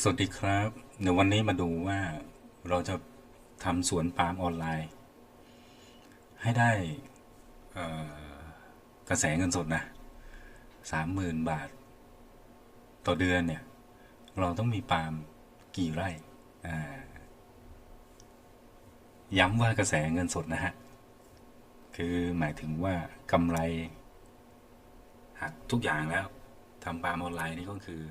สวัสดีครับ เดี๋ยววันนี้มาดูว่าเราจะทำสวนปาล์มออนไลน์ ให้ได้กระแสเงินสดนะสามหมื่นบาท ต่อเดือนเนี่ย เราต้องมีปาล์มกี่ไร่ย้ำว่ากระแสเงินสดนะฮะ คือหมายถึงว่ากำไรหักทุกอย่างแล้วทำปาล์มออนไลน์นี่ก็คือ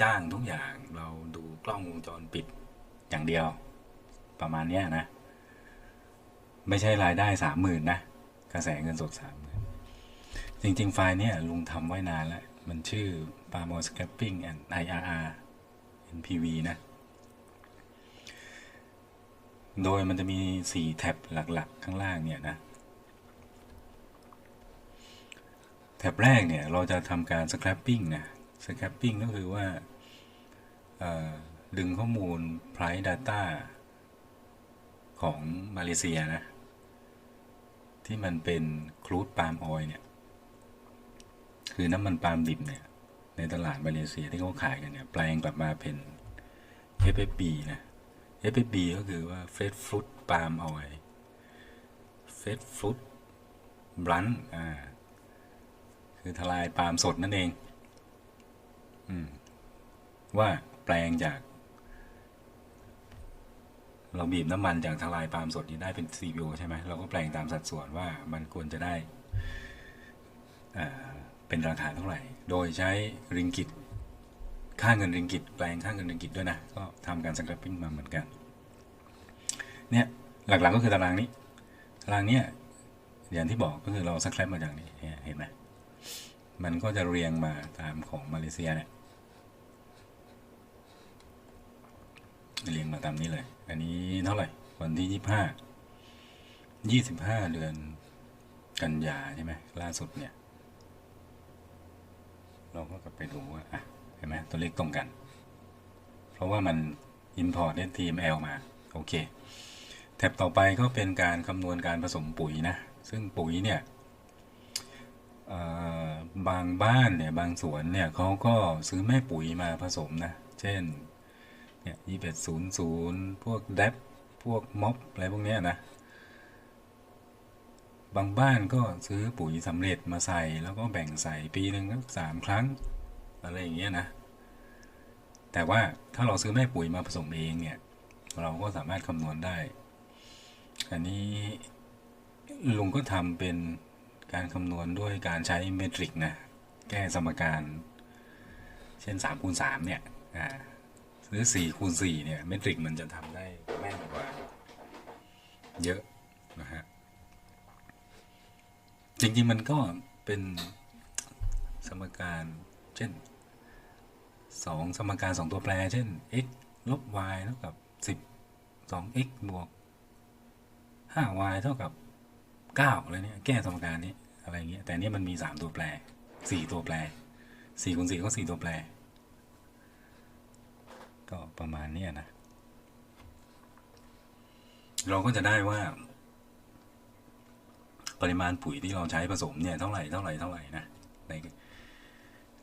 จ้างทุกอย่างเราดูกล้องวงจรปิดอย่างเดียว ประมาณเนี้ยนะ ไม่ใช่รายได้สามหมื่นนะ กระแสเงินสดสามหมื่นจริง ๆ ไฟล์เนี้ยลุงทำไว้นานแล้ว มันชื่อ p a m o Scrapping and IRR NPV นะ โดยมันจะมี 4 แท็บหลัก ๆ ข้างล่างเนี่ยนะ แท็บแรกเนี่ย เราจะทำการ scrapping นะ scrapping ก็คือว่า ดึงข้อมูล price data ของมาเลเซียนะ ที่มันเป็นครูดปาล์มออยเนี่ย คือน้ำมันปาล์มดิบเนี่ย ในตลาดมาเลเซียที่เขาขายกันเนี่ย แปลงกลับมาเป็น FFB นะ FFB ก็คือว่า Fresh Fruit Palm Oil Fresh Fruit Blunt อ่า คือทลายปาล์มสดนั่นเอง อืม ว่า แปลงจาก เราบีบน้ำมันจากทลายปาล์มสดนี้ได้เป็น CPO ใช่ไหมเราก็แปลงตามสัดส่วนว่ามันควรจะได้เป็นราคาเท่าไหร่ โดยใช้ริงกิตค่าเงินริงกิตแปลงค่าเงินริงกิตด้วยนะ ก็ทำการสครับปิ้งมาเหมือนกัน เนี่ยหลักๆก็คือตารางนี้ ตารางเนี้ยอย่างที่บอกก็คือเราสครับมาจากนี้ เห็นไหมมันก็จะเรียงมาตามของมาเลเซียเนี่ย เรียงมาตามนี้เลย อันนี้เท่าไหร่ วันที่ยี่ห้า ยี่สิบห้าเดือนกันยาใช่ไหมล่าสุดเนี่ย เราก็กลับไปดูว่าอะเห็นไหมตัวเลขตรงกัน เพราะว่ามัน import HTML มา โอเค แท็บต่อไปก็เป็นการคำนวณการผสมปุ๋ยนะ ซึ่งปุ๋ยเนี่ยบางบ้านเนี่ย บางสวนเนี่ยเขาก็ซื้อแม่ปุ๋ยมาผสมนะ เช่น เนี่ยยี่สิบศูนย์ศูนย์พวกแดปพวกม็อบอะไรพวกเนี้ยนะ บางบ้านก็ซื้อปุ๋ยสำเร็จมาใส่แล้วก็แบ่งใส่ปีหนึ่งก็สามครั้ง อะไรอย่างเงี้ยนะ แต่ว่าถ้าเราซื้อแม่ปุ๋ยมาผสมเองเนี่ย เราก็สามารถคำนวณได้ อันนี้ลุงก็ทำเป็นการคำนวณด้วยการใช้เมทริกนะ แก้สมการ เช่น3คูณ3เนี่ย อ่า หรือ4คูณ4เนี่ยเมทริกมันจะทำได้แม่นกว่า เยอะนะฮะจริงๆมันก็เป็นสมการเช่น 2 สมการ 2 ตัวแปร เช่น x ลบ y เท่ากับ 10 2x บวก 5y เท่ากับ 9 อะไรเนี่ยแก้สมการนี้อะไรเงี้ยแต่นนี้มันมี 3 ตัวแปร 4 ตัวแปร4คูณ4ก็4ตัวแปร ก็ประมาณนี้นะ เราก็จะได้ว่า ปริมาณปุ๋ยที่เราใช้ผสมเนี่ยเท่าไหร่เท่าไหร่เท่าไหร่นะใน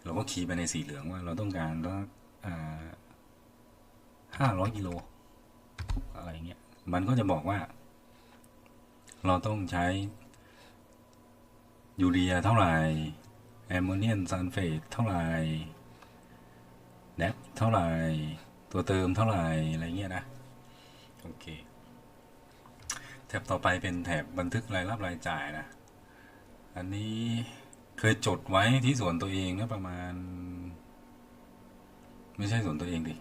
เราก็คีย์ไปในสีเหลืองว่าเราต้องการว่าห้าร้อยกิโลอะไรเงี้ย มันก็จะบอกว่า เราต้องใช้ยูเรียเท่าไหร่แอมโมเนียมซัลเฟตเท่าไหร่แดปเท่าไหร่ ตัวเติมเท่าไหร่อะไรเงี้ยนะ โอเค แถบต่อไปเป็นแถบบันทึกรายรับรายจ่ายนะ อันนี้เคยจดไว้ที่ส่วนตัวเองนะประมาณ ไม่ใช่ส่วนตัวเองดิ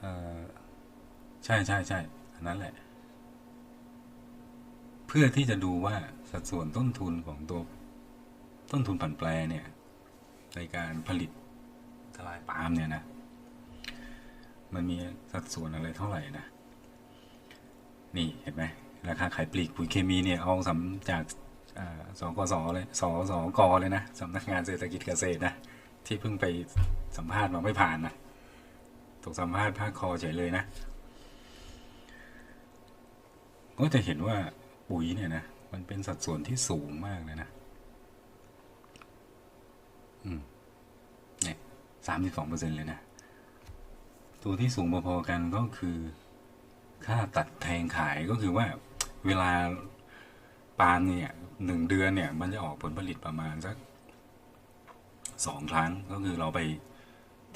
เออใช่ใช่ใช่อันนั้นแหละ เพื่อที่จะดูว่าสัดส่วนต้นทุนของตัวต้นทุนผันแปรเนี่ยในการผลิตทลายปาล์มเนี่ยนะ มันมีสัดส่วนอะไรเท่าไหร่นะ นี่เห็นไหมราคาขายปลีกปุ๋ยเคมีเนี่ยเอาสำจากสกสเลยสสกเลยนะสำนักงานเศรษฐกิจเกษตรนะ ที่เพิ่งไปสัมภาษณ์มาไม่ผ่านนะถูกสัมภาษณ์ภาคคอเฉยเลยนะ ก็จะเห็นว่าปุ๋ยเนี่ยนะมันเป็นสัดส่วนที่สูงมากเลยนะ อืม เนี่ยสามสิบสองเปอร์เซ็นเลยนะ ตัวที่สูงพอๆกันก็คือค่าตัดแทงขายก็คือว่าเวลาปาล์มเนี่ยหนึ่งเดือนเนี่ย มันจะออกผลผลิตประมาณสักสองครั้งก็คือเราไป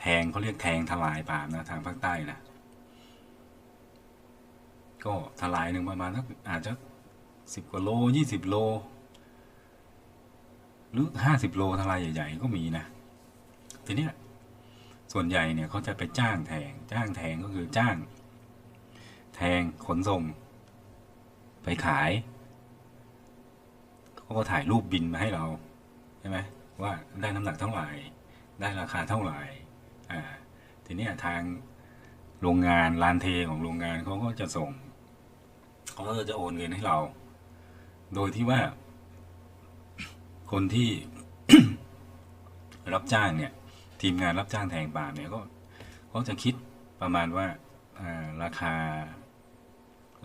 แทงเขาเรียกแทงทลายปาล์มนะทางภาคใต้นะก็ทลายหนึ่งประมาณสักอาจจะสิบกว่าโลยี่สิบโล หรือห้าสิบโลทลายใหญ่ ๆ ก็มีนะ ทีเนี้ย ส่วนใหญ่เนี่ยเขาจะไปจ้างแทง จ้างแทงก็คือจ้าง แทงขนส่ง ไปขายเขาก็ถ่ายรูปบินมาให้เราใช่ไหมว่าได้น้ำหนักเท่าไหร่ ได้ราคาเท่าไหร่อ่าทีนี้ทางโรงงานลานเทของโรงงานเขาก็จะส่งเขาก็จะโอนเงินให้เรา โดยที่ว่า คนที่รับจ้างเนี่ย ทีมงานรับจ้างแทงปาล์มเนี่ยก็เขาจะคิดประมาณว่าราคา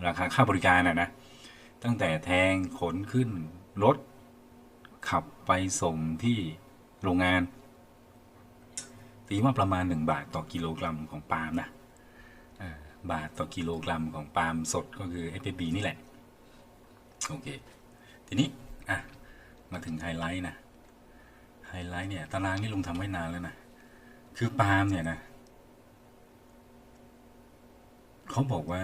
ราคาค่าบริการนะนะ ตั้งแต่แทงขนขึ้นรถ ขับไปส่งที่โรงงาน ตีว่าประมาณ 1 บาทต่อกิโลกรัมของปาล์มนะบาทต่อกิโลกรัมของปาล์มสดก็คือ FFB นี่แหละ โอเค ทีนี้ อะ มาถึงไฮไลท์นะ ไฮไลท์เนี่ย ตารางนี่ลุงทำไว้นานแล้วนะ คือปาล์มเนี่ยนะเขาบอกว่า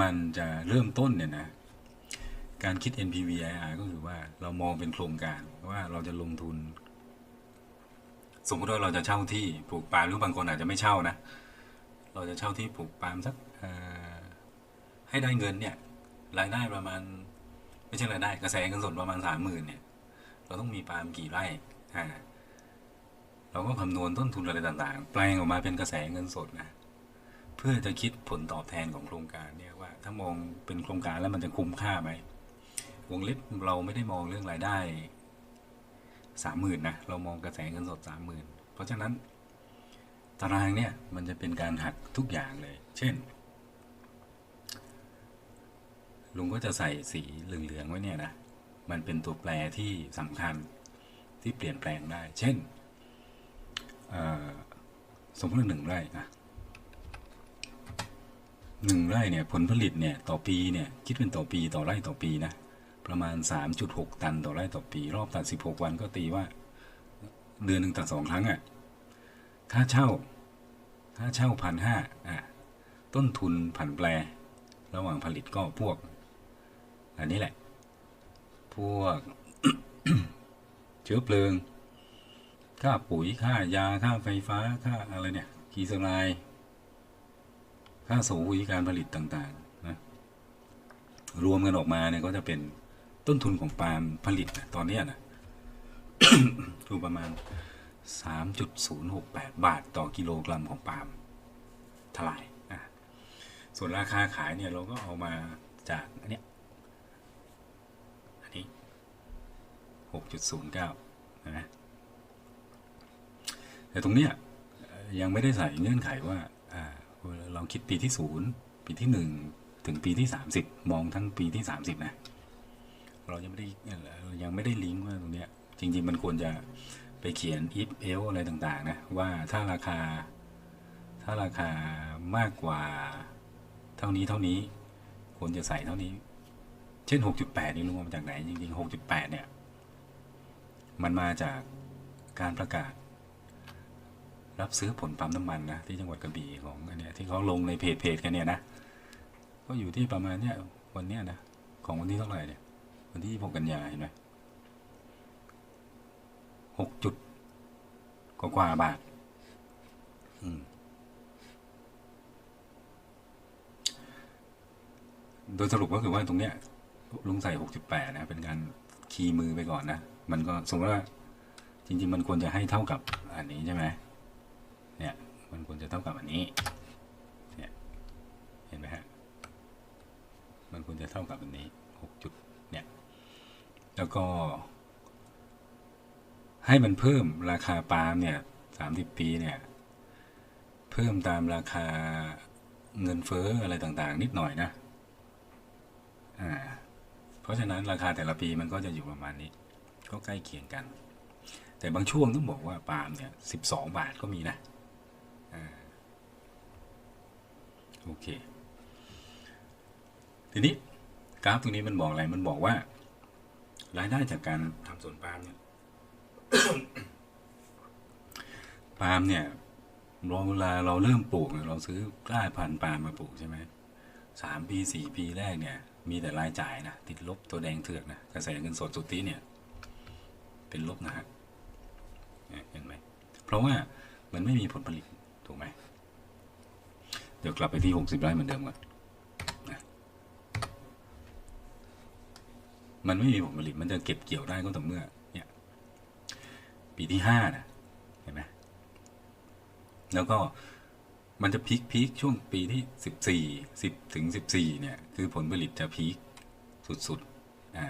มันจะเริ่มต้นเนี่ยนะ การคิด NPVIR ก็คือว่าเรามองเป็นโครงการว่าเราจะลงทุน สมมติว่าเราจะเช่าที่ปลูกปาล์มหรือบางคนอาจจะไม่เช่านะ เราจะเช่าที่ปลูกปาล์มสักให้ได้เงินเนี่ย รายได้ประมาณ ไม่ใช่รายได้กระแสเงินสดประมาณสามหมื่นเนี่ย เราต้องมีปาล์มกี่ไร่อ่า เราก็คำนวณต้นทุนอะไรต่างๆ แปลงออกมาเป็นกระแสเงินสดนะ เพื่อจะคิดผลตอบแทนของโครงการเนี่ยว่า ถ้ามองเป็นโครงการแล้วมันจะคุ้มค่าไหมวงเล็บเราไม่ได้มองเรื่องรายได้สามหมื่นนะเรามองกระแสเงินสดสามหมื่นเพราะฉะนั้น ตารางเนี่ยมันจะเป็นการหักทุกอย่างเลย เช่น ลุงก็จะใส่สีเหลืองๆไว้เนี่ยนะมันเป็นตัวแปรที่สำคัญที่เปลี่ยนแปลงได้ เช่น สมมติหนึ่งไร่นะหนึ่งไร่เนี่ยผลผลิตเนี่ยต่อปีเนี่ยคิดเป็นต่อปีต่อไร่ต่อปีนะประมาณ 3.6 ตันต่อไร่ต่อปี รอบตัด 16 วันก็ตีว่า เดือนหนึ่งตัดสองครั้งอะ่ะค่าเช่าค่าเช่าพันห้าอะต้นทุนผันแปร ระหว่างผลิตก็พวก อันนี้แหละ พวก เชื้อเพลิง ค่าปุ๋ยค่ายาค่าไฟฟ้าค่าอะไรเนี่ยกีสลายค่าสูวิการผลิตต่างๆนะรวมกันออกมาเนี่ยก็จะเป็นต้นทุนของปาล์มผลิตนะตอนนี้นะอยู่ประมาณ 3.068 บาทต่อกิโลกรัมของปาล์มทลายอะส่วนราคาขายเนี่ยเราก็เอามาจากอันเนี้ยอันนี้ 6.09นะ แต่ตรงเนี้ยยังไม่ได้ใส่เงื่อนไขว่าอ่าเราคิดปีที่ศูนย์ปีที่หนึ่งถึงปีที่30มสิบมองทั้งปีที่30นะเรายังไม่ได้ยังไม่ได้ลิงก์ว่าตรงเนี้ยจริงๆมันควรจะไปเขียน if else อะไรต่างๆนะว่าถ้าราคา ถ้าราคามากกว่าเท่านี้เท่านี้ควรจะใส่เท่านี้ เช่น 6.8 นี่รู้มาจากไหน จริงๆ 6.8 เนี่ย มันมาจากการประกาศ รับซื้อผลปั๊มน้ำมันนะที่จังหวัดกระบี่ของอันเนี้ยที่เขาลงในเพจเพจกันเนี่ยนะก็อยู่ที่ประมาณเนี้ยวันเนี้ยนะของวันที่เท่าไหร่เนี่ย วันที่6กันยาเห็นไหมหกจุดกว่ากว่าบาท อืมโดยสรุปก็คือว่าตรงเนี้ยลุงใส่หกจุดแปดนะ เป็นการคีย์มือไปก่อนนะ มันก็สมมติว่าจริง ๆ มันควรจะให้เท่ากับอันนี้ใช่ไหม มันควรจะเท่ากับอันนี้เนี่ยเห็นไหมฮะมันควรจะเท่ากับอันนี้หกจุดเนี่ยแล้วก็ ให้มันเพิ่มราคาปาล์มเนี่ยสามสิบปีเนี่ยเพิ่มตามราคาเงินเฟ้ออะไรต่างๆ นิดหน่อยนะอ่าเพราะฉะนั้นราคาแต่ละปีมันก็จะอยู่ประมาณนี้ ก็ใกล้เคียงกัน แต่บางช่วงต้องบอกว่าปาล์มเนี่ยสิบสองบาทก็มีนะ โอเค ทีนี้กราฟตรงนี้มันบอกอะไร มันบอกว่า รายได้จากการทำสวนปาล์มเนี่ยปาล์มเนี่ยเราเวลาเราเริ่มปลูกเราซื้อกล้าพันธุ์ปาล์มมาปลูกใช่ไหมสามปีสี่ปีแรกเนี่ย มีแต่รายจ่ายนะติดลบตัวแดงเถือกนะกระแสเงินสดสุทธิเนี่ย เป็นลบนะฮะเนี่ยเห็นไหมเพราะว่ามันไม่มีผลผลิต ถูกไหมเดี๋ยวกลับไปที่หกสิบไร่เหมือนเดิมก่อนนะมันไม่มีผลผลิตมันจะเก็บเกี่ยวได้ก็ต่อเมื่อเนี่ยปีที่ห้านะเห็นไหมแล้วก็มันจะพีคพีคช่วงปีที่สิบสี่สิบถึงสิบสี่เนี่ย คือผลผลิตจะพีคสุดๆอ่า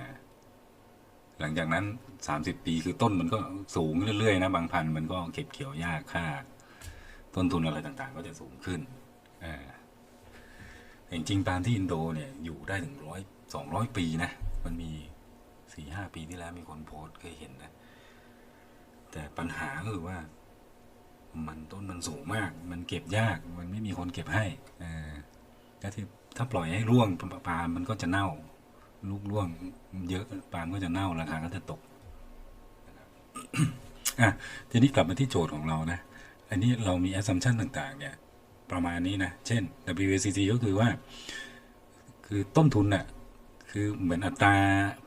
หลังจากนั้นสามสิบปีคือต้นมันก็สูงเรื่อยๆนะ บางพันธุ์มันก็เก็บเกี่ยวยากค่า ต้นทุนอะไรต่างๆ ก็จะสูงขึ้นอ่าแต่จริงๆปามที่อินโดเนี่ยอยู่ได้ถึงร้อยสองร้อยปีนะ มันมีสี่ห้าปีที่แล้วมีคนโพสต์เคยเห็นนะ แต่ปัญหาก็คือว่า มันต้นมันสูงมาก มันเก็บยาก มันไม่มีคนเก็บให้เออก็ที่ถ้าปล่อยให้ร่วงปาล์มมันก็จะเน่า ลูกร่วง เยอะปาล์มก็จะเน่าราคาก็จะตกอะทีนี้กลับมาที่โจทย์ของเรานะ อันนี้เรามี assumption ต่างๆ เนี่ย ประมาณนี้นะ เช่น WACC ก็คือว่า คือต้นทุนน่ะ คือเหมือนอัตรา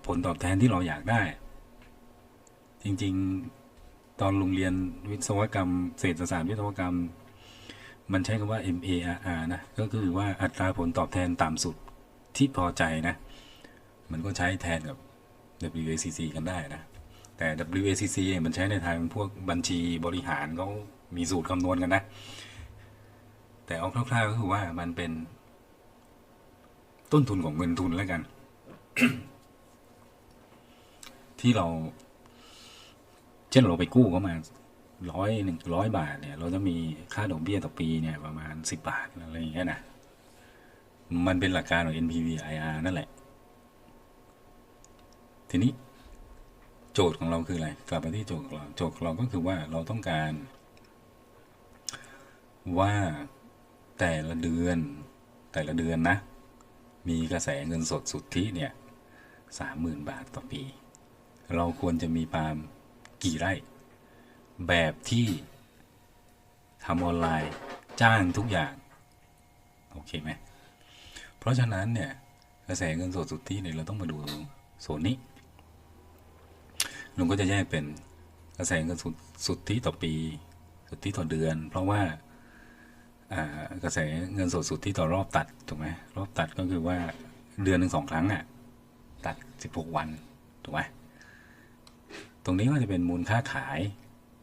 ผลตอบแทนที่เราอยากได้ จริงๆ ตอนโรงเรียนวิศวกรรม เศรษฐศาสตร์วิศวกรรม มันใช้คำว่า MARR นะ ก็คือว่าอัตราผลตอบแทนต่ำสุดที่พอใจนะ มันก็ใช้แทนกับ WACC กันได้นะ แต่ WACC มันใช้ในทางพวกบัญชีบริหารเขามีสูตรคำนวณกันนะ แต่เอาคร่าวๆก็คือว่ามันเป็น ต้นทุนของเงินทุนแล้วกัน ที่เรา เช่นเราไปกู้เขามาร้อยหนึ่งร้อยบาทเนี่ย เราจะมีค่าดอกเบี้ยต่อปีเนี่ย ประมาณสิบบาทอะไรอย่างเงี้ยนะมันเป็นหลักการของ NPV IR นั่นแหละ ทีนี้ โจทย์ของเราคืออะไร กลับมาที่โจทย์ของเรา โจทย์ของเราก็คือว่าเราต้องการ ว่าแต่ละเดือนแต่ละเดือนนะ มีกระแสเงินสดสุทธิเนี่ยสามหมื่นบาทต่อปี เราควรจะมีปาล์มกี่ไร่ แบบที่ทำออนไลน์จ้างทุกอย่าง โอเคไหม เพราะฉะนั้นเนี่ย กระแสเงินสดสุทธิเนี่ยเราต้องมาดูโซนนี้ ลุงก็จะแยกเป็นกระแสเงินสุดสุทธิต่อปี สุทธิต่อเดือน เพราะว่าอ่ากระแสเงินสดสุทธิต่อรอบตัดถูกไหมรอบตัดก็คือว่าเดือนหนึ่งสองครั้งอะตัดสิบหกวันถูกไหมตรงนี้ก็จะเป็นมูลค่าขาย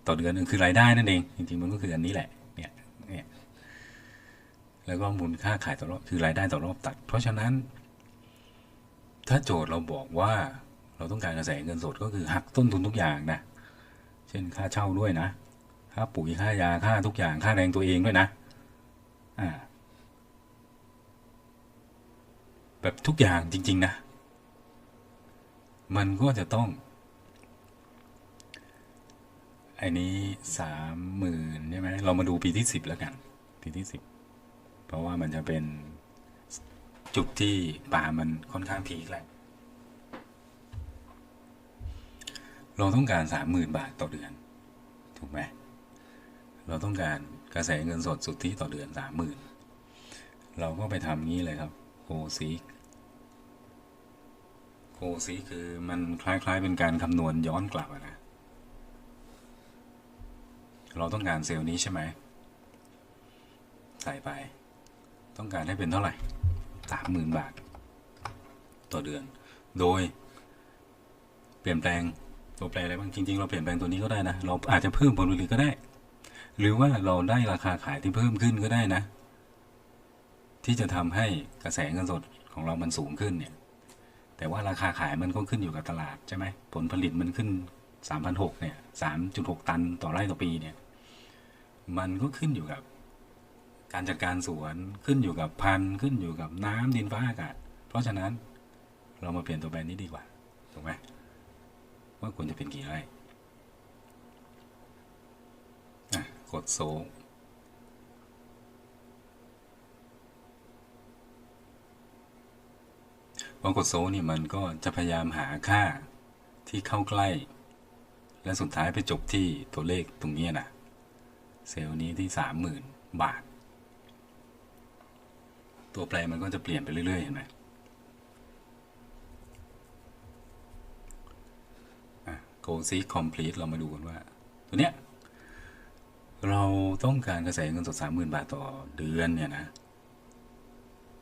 ต่อเดือนนึงคือรายได้นั่นเอง จริงๆมันก็คืออันนี้แหละเนี่ยเนี่ยแล้วก็มูลค่าขายต่อรอบคือรายได้ต่อรอบตัด เพราะฉะนั้น ถ้าโจทย์เราบอกว่า เราต้องการกระแสเงินสดก็คือหักต้นทุนทุกอย่างนะ เช่นค่าเช่าด้วยนะ ค่าปุ๋ยค่ายาค่าทุกอย่างค่าแรงตัวเองด้วยนะ อ่า แบบทุกอย่างจริง ๆ นะ มันก็จะต้อง อันนี้สามหมื่นใช่ไหม เรามาดูปีที่สิบแล้วกัน ปีที่สิบ เพราะว่ามันจะเป็นจุดที่ป่ามันค่อนข้างพีคแหละ เราต้องการสามหมื่นบาทต่อเดือน ถูกไหมเราต้องการกระแสเงินสดสุทธิต่อเดือนสามหมื่นเราก็ไปทำงี้เลยครับโกซีโกซีคือมันคล้ายๆเป็นการคำนวณย้อนกลับนะ เราต้องการเซลล์นี้ใช่ไหม ใส่ไป ต้องการให้เป็นเท่าไหร่สามหมื่นบาท ต่อเดือน โดย เปลี่ยนแปลง ตัวแปรอะไรบ้างจริง ๆ เราเปลี่ยนแปลงตัวนี้ก็ได้นะ เราอาจจะเพิ่มผลผลิตก็ได้ หรือว่าเราได้ราคาขายที่เพิ่มขึ้นก็ได้นะ ที่จะทำให้กระแสเงินสดของเรามันสูงขึ้นเนี่ย แต่ว่าราคาขายมันก็ขึ้นอยู่กับตลาดใช่ไหมผลผลิตมันขึ้นสามพันหกเนี่ยสามจุดหกตันต่อไร่ต่อปีเนี่ย มันก็ขึ้นอยู่กับ การจัดการสวนขึ้นอยู่กับพันธุ์ขึ้นอยู่กับน้ำดินฟ้าอากาศ เพราะฉะนั้นเรามาเปลี่ยนตัวแบรนด์นี้ดีกว่าถูกไหม ว่าควรจะเป็นกี่ไร่กดโซลพอกดโซนี่มันก็จะพยายามหาค่าที่เข้าใกล้ และสุดท้ายไปจบที่ตัวเลขตรงนี้นะเซลล์นี้ที่สามหมื่นบาท ตัวแปรมันก็จะเปลี่ยนไปเรื่อยๆเห็นไหม อะ go seek complete เรามาดูกันว่า ตัวเนี้ย เราต้องการกระแสเงินสดสามหมื่นบาทต่อเดือนเนี่ยนะ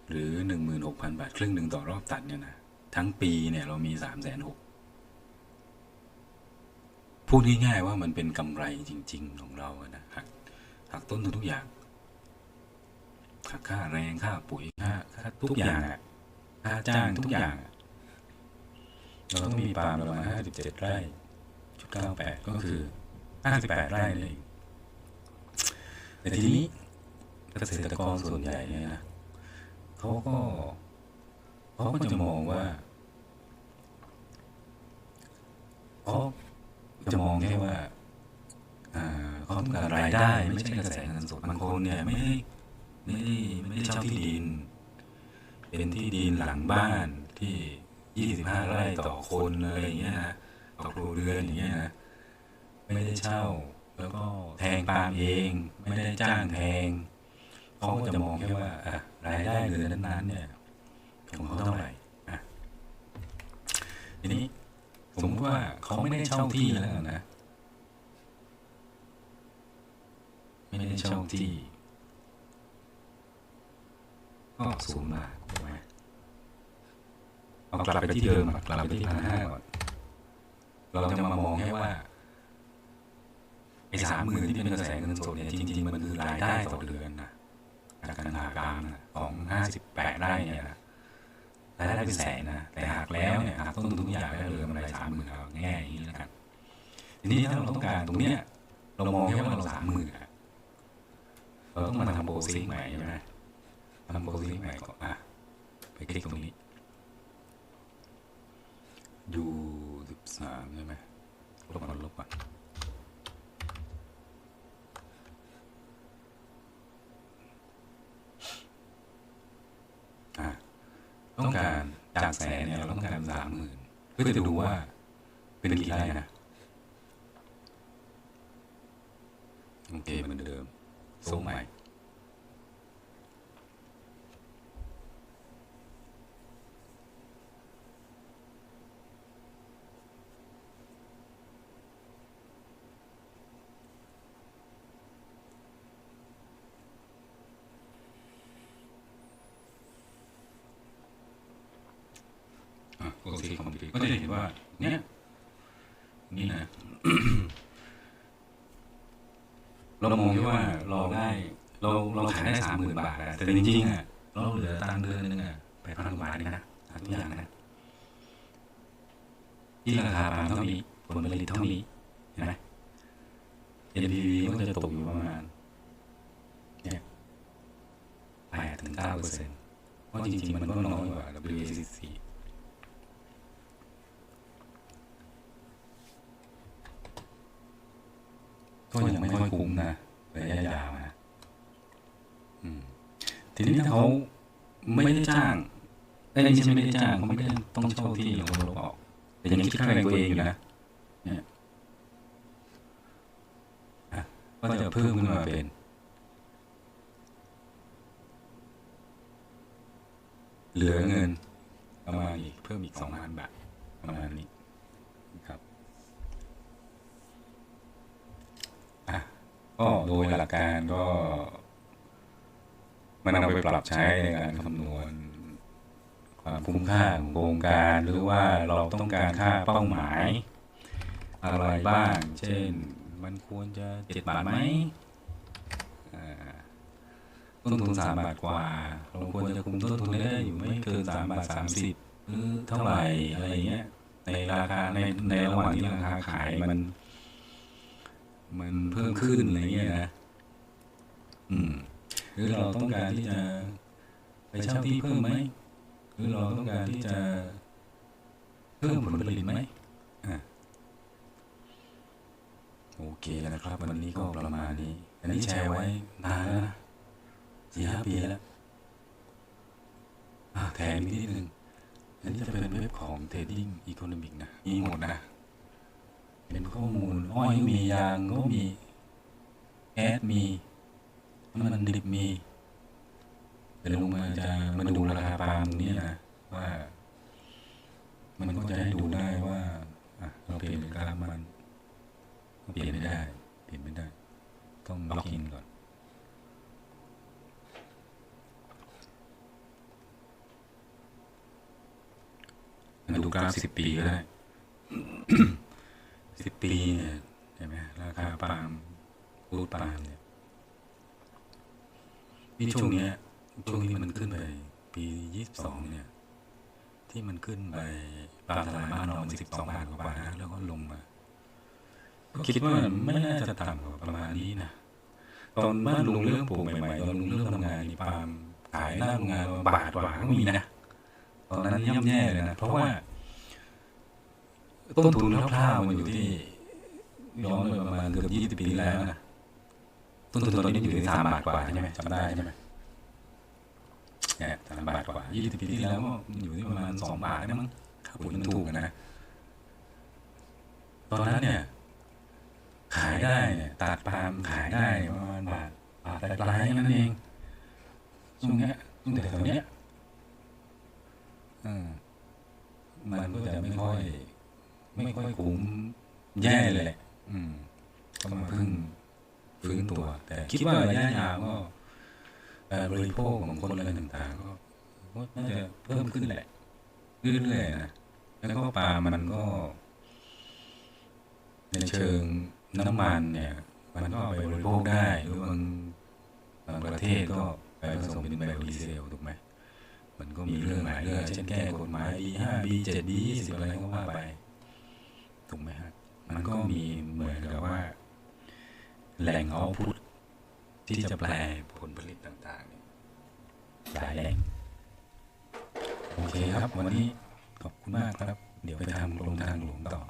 หรือหนึ่งหมื่นหกพันบาท ครึ่งหนึ่งต่อรอบตัดเนี่ยนะ ทั้งปีเนี่ยเรามีสามแสนหกพูดง่ายๆว่ามันเป็นกำไรจริง ๆ ของเราอะนะหักหักต้นทุนทุกอย่างหักค่าแรงค่าปุ๋ยค่าค่าทุกอย่างอะค่าจ้างทุกอย่างอะเราต้องมีปาล์มประมาณห้าสิบเจ็ดไร่ จุดเก้าแปดก็คือห้าสิบแปดไร่นั่นเองแต่ทีนี้เกษตรกรส่วนใหญ่เนี่ยนะเขาก็เขาก็จะมองว่าเขาจะมองแค่ว่าอ่าเขาต้องการรายได้ไม่ใช่กระแสเงินสดบางคนเนี่ยไม่ได้ไม่ได้ไม่ได้เช่าที่ดิน เป็นที่ดินหลังบ้านที่ยี่สิบห้าไร่ต่อคนอะไรอย่างเงี้ยนะ ต่อครัวเรือนอย่างเงี้ยนะไม่ได้เช่า แล้วก็แทงปาล์มเอง ไม่ได้จ้างแทงเขาก็จะมองแค่ว่าอะรายได้เดือนนั้นๆเนี่ยของเขาเท่าไหร่อะทีนี้สมมติว่าเขาไม่ได้เช่าที่แล้วนะไม่ได้เช่าที่ก็ศูนย์บาทถูกไหมเอากลับไปที่เดิมกลับไปที่พันห้าก่อน เราจะมามองแค่ว่าไอ้สามหมื่นที่เป็นกระแสเงินสดเนี่ยจริงๆ มันคือรายได้ต่อเดือนนะจากการหากลางของห้าสิบแปดไร่เนี่ยนะรายได้เป็นแสนนะแต่หากแล้วเนี่ยหากต้นทุนทุกอย่างแล้วเหลือมันรายสามหมื่นเอาง่ายอย่างนี้แล้วกันทีนี้ถ้าเราต้องการตรงเนี้ย เรามองแค่ว่าเราสามหมื่นเราต้องมาทำโปรซิงใหม่ใช่ไหมทำโปรซิงใหม่ก่อนอะไปคลิกตรงนี้ ดู สามใช่ไหมลบก่อนลบก่อนอะต้องการจากแสนเนี่ยเราต้องการสามหมื่นเพื่อจะดูว่าเป็นกี่ไร่นะโอเคเหมือนเดิมส่งใหม่อะโอเคคอมพิวก็จะเห็นว่า เนี่ยนี่นะ เรามองแค่ว่าเราได้เราเราขายได้สามหมื่นบาทอะแต่จริงๆอะเราเหลือตังค์เดือนนึงอะแปดพันกว่าบาทนะหาตัวอย่างนะที่ราคาปาล์มเท่านี้ผลผลิตเท่านี้เห็นไหม NPV ก็จะตกอยู่ประมาณเนี่ยแปดถึงเก้าเปอร์เซ็นต์เพราะจริงๆ มันก็น้อยกว่า WACC ก็ยังไม่ค่อยคุ้มนะระยะยาวนะอืมทีนี้ถ้าเขาไม่ได้จ้างไอ้ยไม่ใช่ไม่ได้จ้างเขาไม่ได้ต้องเช่าที่ของคนลบออกแต่ยังคิดค่าแรงตัวเองอยู่นะเนี่ยอะก็จะเพิ่มขึ้นมาเป็นเหลือเงินประมาณอีกเพิ่มอีกสองพันบาทประมาณนี้ครับ อะ ก็โดยหลักการก็ มันเอาไปปรับใช้ในการคำนวณความคุ้มค่าของโครงการหรือว่าเราต้องการค่าเป้าหมาย อะไรบ้าง เช่น มันควรจะเจ็ดบาทไหมต้นทุนสามบาทกว่าเราควรจะคุมต้นทุนได้อยู่ไม่เกินสามบาทสามสิบหรือเท่าไหร่อะไรเงี้ยในราคาในในระหว่างที่ราคาขายมัน มันเพิ่มขึ้นอะไรเงี้ยนะอืมหรือเราต้องการที่จะไปเช่าที่เพิ่มไหมหรือเราต้องการที่จะเพิ่มผลผลิตไหมอะโอเคนะครับ วันนี้ก็ประมาณนี้ อันนี้แชร์ไว้นานแล้วนะสี่ห้าปีแล้วอะแถมอีกนิดนึงอันนี้จะเป็นเว็บของ Trading Economic นะ มีหมดนะ เป็นข้อมูล อ้อยมียางก็มีแอดมีน้ำมันดิบมีเดี๋ยวลงมาจะมาดูราคาปาล์มตรงนี้นะว่า มันก็จะให้ดูได้ว่าเราเปลี่ยนเป็นกราฟมันก็เปลี่ยนไม่ได้ เปลี่ยนไม่ได้ ต้องล็อกอินก่อนมาดูกราฟสิบปีก็ได้ สิบปีเนี่ยเห็นไหมราคาปาล์มรูดปาล์มเนี่ยนี่ช่วงเนี้ยช่วงที่มันขึ้นไป ปียี่สิบสองเนี่ย ที่มันขึ้นไปปาล์มตลาดบ้านเรามันสิบสองบาทกว่าบาทนะแล้วก็ลงมาก็คิดว่าไม่น่าจะต่ำกว่าประมาณนี้นะตอนบ้านลุงเริ่มปลูกใหม่ๆตอนลุงเริ่มทำงานนี่ปาล์มขายหน้าโรงงานบาทกว่าก็มีนะตอนนั้นย่ำแย่เลยนะเพราะว่า ต้นทุนคร่าวๆมันอยู่ที่ย้อนไปประมาณเกือบยี่สิบปีที่แล้วนะต้นทุนตอนนี้อยู่ที่สามบาทกว่าใช่ไหมจำได้ใช่ไหมเนี่ยสามบาทกว่ายี่สิบปีที่แล้วก็อยู่ที่ประมาณสองบาทได้มั้งค่าปุ๋ยมันถูกอะนะตอนนั้นเนี่ย ขายได้เนี่ยตัดปาล์มขายได้ประมาณบาทบาทปลายๆนั่นเองช่วงเนี้ยช่วงแถวๆเนี้ยอืมมันก็จะไม่ค่อย ไม่ค่อยคุ้มแย่เลยแหละ อืม ก็มาพึ่งฟื้นตัว แต่คิดว่าระยะยาวก็เอ่อบริโภคของคนอะไรต่างๆก็ก็น่าจะเพิ่มขึ้นแหละเรื่อยๆนะแล้วก็ปลามันก็ ในเชิงน้ำมันเนี่ย มันก็เอาไปบริโภคได้หรือบางบางประเทศก็ไปผสมเป็นไบโอดีเซลถูกไหมมันก็มีเรื่องหลายเรื่องเช่นแก้กฎหมาย B5 B7 B20 อะไรก็ว่าไป ถูกไหมฮะมันก็มีเหมือนกับว่า แหล่งเอาพุทที่จะแปลผลผลิตต่างๆเนี่ยหลายแหล่งโอเคครับ วันนี้ขอบคุณมากครับ เดี๋ยวไปทำโครงทางหลวงต่อ